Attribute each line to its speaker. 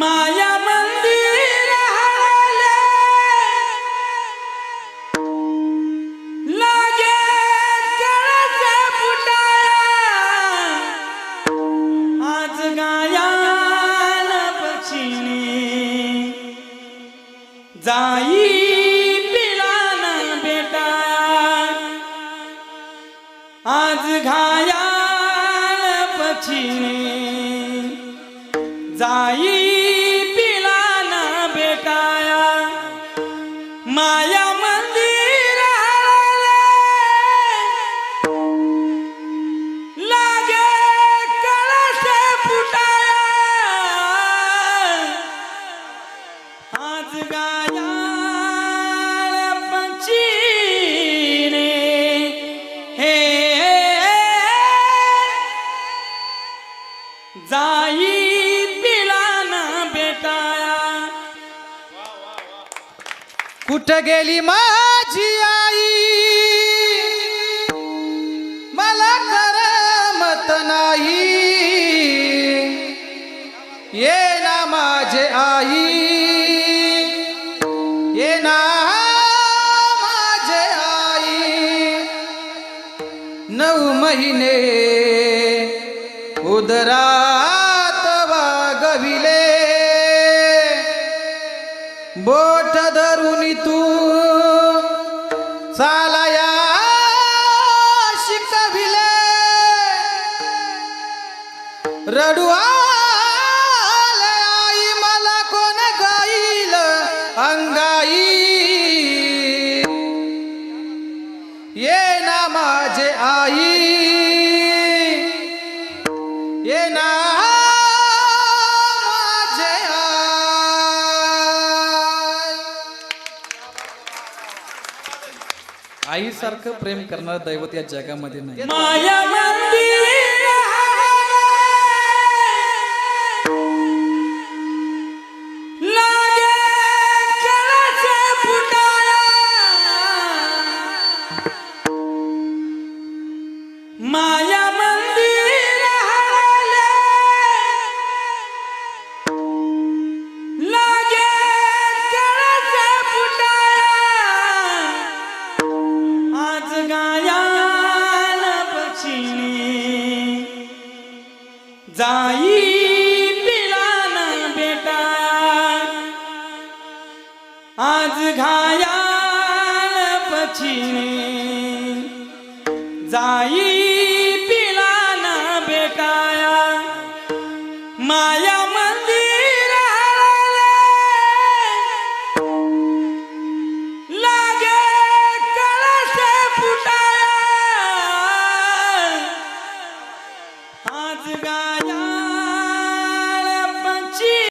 Speaker 1: माया मंदिर लागे आज गायाल पक्षिणी जाई आज घायाल पक्षिणी जाई जाई पिलाना बेटाया.
Speaker 2: कुठं गेली माझी आई? मला करमत नाही. ये ना माझे आई. ये ना माझे आई. नऊ महिने उदरात वागविले. बोट धरून तू चालाया शिकविले. रडू आले आई मला कोण गाईल अंगाई. ये ये ना माझे आई. आईसारखं प्रेम करणारं दैवत या जगामध्ये नाही.
Speaker 1: माया मंदिर गायान पक्षिणी. जाई बेटा. आज घायान पक्षिणी. जाई पिलान बेटाया माया